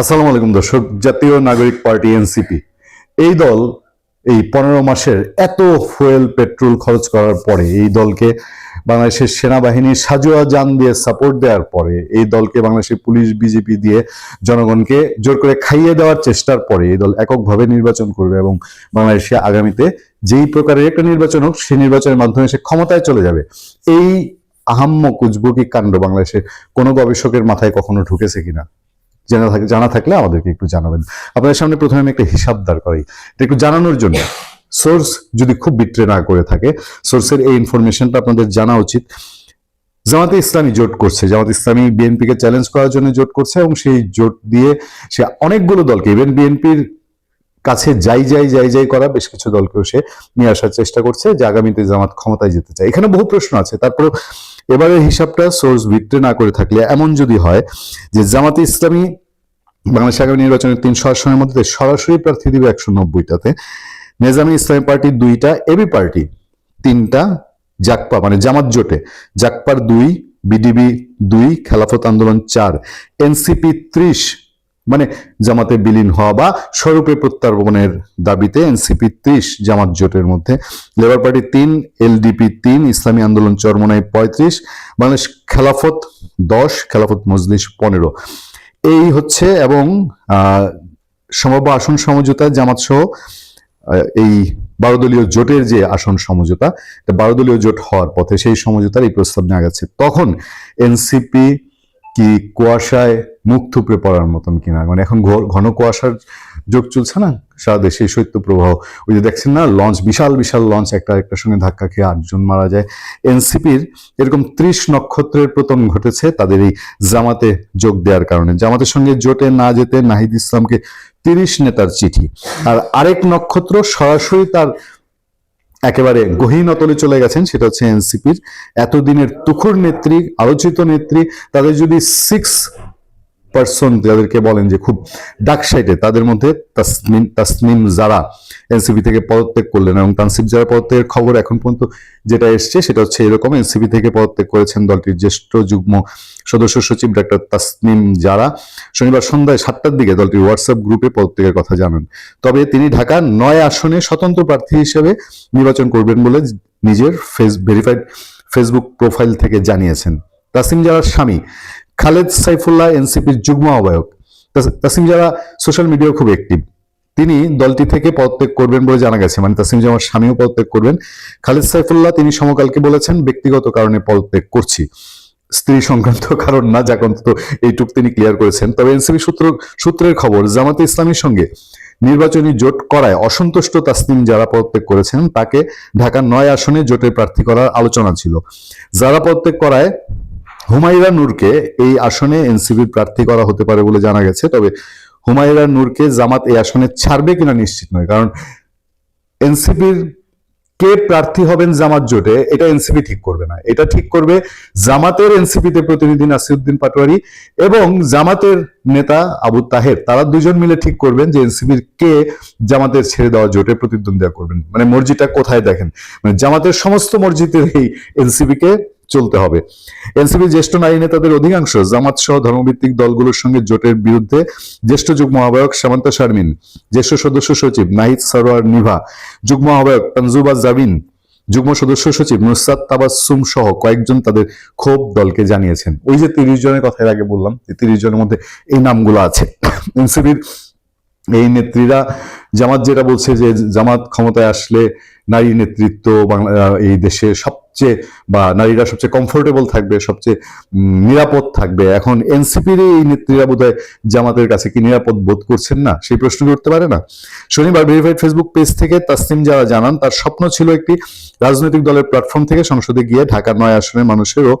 আসসালামু আলাইকুম দর্শক, জাতীয় নাগরিক পার্টি এনসিপি। এই দল এই পনেরো মাসের এত ফুয়েল, পেট্রোল খরচ করার পরে এই দলকে বাংলাদেশের সেনাবাহিনীর সাজোয়া যান দিয়ে সাপোর্ট দেওয়ার পরে এই দলকে বাংলাদেশের পুলিশ, বিজেপি দিয়ে জনগণকে জোর করে খাইয়ে দেওয়ার চেষ্টার পরে এই দল এককভাবে নির্বাচন করবে এবং বাংলাদেশে আগামীতে যেই প্রকারের একটা নির্বাচন হোক, সেই নির্বাচনের মাধ্যমে সে ক্ষমতায় চলে যাবে। এই আহাম্য উজবুকি কাণ্ড বাংলাদেশের কোনো গবেষকের মাথায় কখনো ঢুকেছে কিনা? জানা থাকে জানা থাকলে আমাদেরকে একটু জানাবেন। আপনাদের সামনে প্রথমে আমি একটা হিসাব দাঁড় করাই। এটা একটু জানানোর জন্য। সোর্স যদি খুব বিট্রে না করে থাকে, সোর্সের এই ইনফরমেশনটা আপনাদের জানা উচিত। জামাতে ইসলামী জোট করছে। জামাত ইসলামী বিএনপিকে চ্যালেঞ্জ করার জন্য জোট করছে এবং সেই জোট দিয়ে সে অনেকগুলো দলকে ইভেন বিএনপির কাছে যাই যাই যাই যাই করা বেশ কিছু দলকেও সে নিয়ে আসার চেষ্টা করছে, যে আগামীতে জামাত ক্ষমতায় যেতে চায়। এখানে বহু প্রশ্ন আছে। তারপর এবারের হিসাবটা সোর্স ভিত্তি না করে থাকলে এমন যদি হয় যে জামাতে ইসলামী বাংলাদেশ আগামী নির্বাচনের তিনশো আসনের মধ্যে সরাসরি প্রার্থী দিবে একশো নব্বইটাতে, নেজামি ইসলামী পার্টি দুইটা, এবি পার্টি তিনটা, জাকপা মানে জামাত জোটে, জাকপার দুই, বিডিবি দুই, খেলাফত আন্দোলন চার, এনসিপি ত্রিশ মানে জামাতে বিলীন হওয়া বা স্বরূপে প্রত্যার্পণের দাবিতে এনসিপি ত্রিশ, জামাত জোটের মধ্যে। লেবার পার্টি তিন, এলডিপি তিন, ইসলামী আন্দোলন চরমনাই পঁয়ত্রিশ, বাংলাদেশ খেলাফত দশ, খেলাফত মজলিস পনেরো। এই হচ্ছে এবং সম্ভাব্য আসন সমঝোতা, জামাত সহ এই বারো দলীয় জোটের যে আসন সমঝোতা, এটা বারো দলীয় জোট হওয়ার পথে সেই সমঝোতার এই প্রস্তাব নেওয়া গেছে। তখন এনসিপি কি কুয়াশায় মুখ থুপড়ে পড়ার মতন কিনা? মানে এখন ঘন কুয়াশার যোগ চলছে না? সারা দেশে শৈত্য প্রবাহ। ওই যে দেখছেন না, লঞ্চ, বিশাল বিশাল লঞ্চ একটা একটার সঙ্গে ধাক্কা খেয়ে আটজন মারা যায়। এনসিপির এরকম ত্রিশ নক্ষত্রের পতন ঘটেছে, তাদের এই জামাতে যোগ দেওয়ার কারণে। জামাতের সঙ্গে জোটে না যেতে নাহিদ ইসলামকে তিরিশ নেতার চিঠি। আর আরেক নক্ষত্র সরাসরি তার একেবারে গহীন অতলে চলে গেছেন, সেটা হচ্ছে এনসিপির। এতদিনের তুখুর নেত্রী, আলোচিত নেত্রী, তাদের যদি সিক্স পার্সন যাদেরকে বলেন যে খুব ডাক সাইডে তাদের মধ্যে তাসনিম তাসনিম যারা এনসিপি থেকে পদত্যাগ করলেন এবং তানসিব যারা পদত্যাগের খবর এখন পর্যন্ত যেটা এসছে সেটা হচ্ছে এরকম। এনসিপি থেকে পদত্যাগ করেছেন দলটির জ্যেষ্ঠ যুগ্ম সদস্য সচিব ডাক্তার তাসনিম যারা। শনিবার সন্ধ্যায় সাতটার দিকে দলটির হোয়াটসঅ্যাপ গ্রুপে পদত্যাগের কথা জানান। তবে তিনি ঢাকার নয় আসনে স্বতন্ত্র প্রার্থী হিসেবে নির্বাচন করবেন বলে নিজের ফেস ভেরিফাইড ফেসবুক প্রোফাইল থেকে জানিয়েছেন। তাসিম জারার স্বামী খালেদ সাইফুল্লাহ, এনসিপির যুগ্ম আহ্বায়ক। তাসিম যারা সোশ্যাল মিডিয়ায় খুব অ্যাক্টিভ তিনি দলটি থেকে পদত্যাগ করবেন বলে জানা গেছে। মানে তাসিম জামার স্বামীও পদত্যাগ করবেন। খালেদ সাইফুল্লাহ, তিনি সমকালকে বলেছেন, ব্যক্তিগত কারণে পদত্যাগ করছি। স্ত্রী সংক্রান্ত কারণ না, যাক, অন্তত এইটুক তিনি ক্লিয়ার করেছেন। তবে এনসিপি সূত্র, সূত্রের খবর, জামাতে ইসলামীর সঙ্গে নির্বাচনী জোট করায় অসন্তুষ্ট তাসনিম যারা পদত্যাগ করেছেন, তাকে ঢাকার নয় আসনে জোটের প্রার্থী করার আলোচনা ছিল। যারা পদত্যাগ করায় হুমায়রা নূরকে এই আসনে এনসিপির প্রার্থী করা হতে পারে বলে জানা গেছে, তবে হুমায়রা নূরকে জামাত এই আসনে ছাড়বে কিনা নিশ্চিত নয়, কারণ এনসিপির কে প্রার্থী হবেন জামাত জোটে, এটা এনসিপি ঠিক করবে না। এটা ঠিক করবে জামাতের এনসিপিতে প্রতিনিধি নাসিরুদ্দিন পাটোয়ারি এবং জামাতের নেতা আবু তাহের। তারা দুজন মিলে ঠিক করবেন যে এনসিপির কে জামাতের ছেড়ে দেওয়া জোটে প্রতিদ্বন্দ্বিতা করবেন। মানে মসজিদটা কোথায় দেখেন? মানে জামাতের সমস্ত মসজিদের এই এনসিপি কে চলতে হবে। এনসিপি জ্যেষ্ঠ নারী নেতাদের অধিকাংশ জামাত সহ ধর্মভিত্তিক দলগুলোর সঙ্গে জোটের বিরুদ্ধে জ্যেষ্ঠ যুগ্ম আহ্বায়ক সামান্তা শারমিন, জ্যেষ্ঠ সদস্য সচিব নাহিদ সরোয়ার নিভা, যুগ্ম আহ্বায়ক তানজুবা জাবিন, যুগ্ম সদস্য সচিব নুসরাত তাবাসসুম সহ কয়েকজন তাদের ক্ষোভ দলকে জানিয়েছেন। ওই যে তিরিশ জনের কথা আগে বললাম, যে তিরিশ জনের মধ্যে এই নামগুলো আছে। এনসিপির এই নেত্রীরা, জামাত যেটা বলছে যে জামাত ক্ষমতায় আসলে নারী নেতৃত্ব বাংলা, এই দেশে সবচেয়ে বা নারীরা সবচেয়ে কমফোর্টেবল থাকবে, সবচেয়ে নিরাপদ থাকবে। এখন এনসিপির এই নেত্রীরা বোধহয় জামাতের কাছে কি নিরাপদ বোধ করছেন না? সেই প্রশ্ন করতে পারে না? শনিবার ভেরিফাইড ফেসবুক পেজ থেকে তাসনিম যারা জানান, তার স্বপ্ন ছিল একটি রাজনৈতিক দলের প্ল্যাটফর্ম থেকে সংসদে গিয়ে ঢাকার নয় আসনের মানুষেরও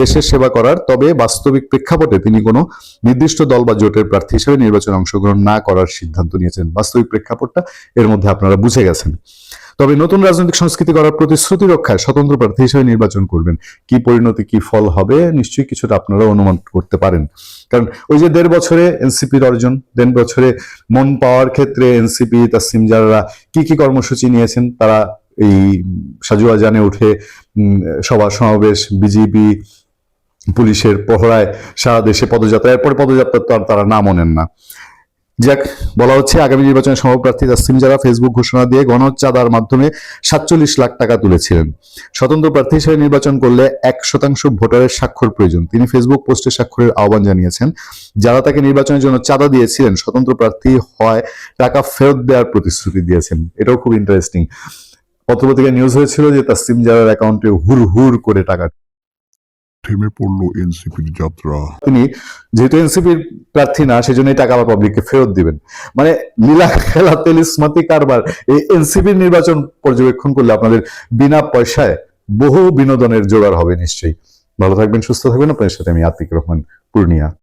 দেশের সেবা করার, তবে বাস্তবিক প্রেক্ষাপটে তিনি কোনো নির্দিষ্ট দল বা জোটের প্রার্থী হিসেবে নির্বাচনে অংশগ্রহণ না করার সিদ্ধান্ত নিয়েছেন। বাস্তবিক প্রেক্ষাপটটা এর মধ্যে আপনারা বুঝে গেছেন। তবে নতুন রাজনৈতিক সংস্কৃতি করার প্রতিশ্রুতি রক্ষায় স্বতন্ত্র প্রার্থী হিসেবে নির্বাচন করবেন। কি পরিণতি, কি ফল হবে, নিশ্চয়ই কিছুটা আপনারা অনুমান করতে পারেন। কারণ ওই যে দেড় বছরে এনসিপির অর্জন, দেড় বছরে মন পাওয়ার ক্ষেত্রে এনসিপি, তাসিম যারা কি কি কর্মসূচি নিয়েছেন, তারা এই সাজুয়া জানে উঠে সভা সমাবেশ, বিজেপি পুলিশের পহরায় সারা দেশে পদযাত্রা, এরপরে পদযাত্রার তো আর তারা নাম নেন না। যাক, বলা হচ্ছে আগামী নির্বাচনে সম্ভাব্য প্রার্থী তাসিম যারা ফেসবুক ঘোষণা দিয়ে গণচাঁদার মাধ্যমে সাতচল্লিশ লাখ টাকা তুলেছিলেন। স্বতন্ত্র প্রার্থী হিসেবে নির্বাচন করলে এক শতাংশ ভোটারের স্বাক্ষর প্রয়োজন। তিনি ফেসবুক পোস্টে স্বাক্ষরের আহ্বান জানিয়েছেন, যারা তাকে নির্বাচনের জন্য চাঁদা দিয়েছিলেন, স্বতন্ত্র প্রার্থী হয় টাকা ফেরত দেওয়ার প্রতিশ্রুতি দিয়েছেন। এটাও খুব ইন্টারেস্টিং পত্রপত্রিকায় নিউজ হয়েছিল যে তাসিম জারার অ্যাকাউন্টে হুর হুর করে টাকা থেমে পড়ল এনসিপির যাত্রা। তিনি যেহেতু এনসিপির প্রার্থী না, সেজন্য এই টাকা আবার পাবলিককে ফেরত দিবেন। মানে লীলা খেলা তেলিসমাতি কারবার, এই এনসিপির নির্বাচন পর্যবেক্ষণ করলে আপনাদের বিনা পয়সায় বহু বিনোদনের জোগাড় হবে নিশ্চয়ই। ভালো থাকবেন, সুস্থ থাকবেন। আপনাদের সাথে আমি আতিক রহমান, পূর্ণিয়া।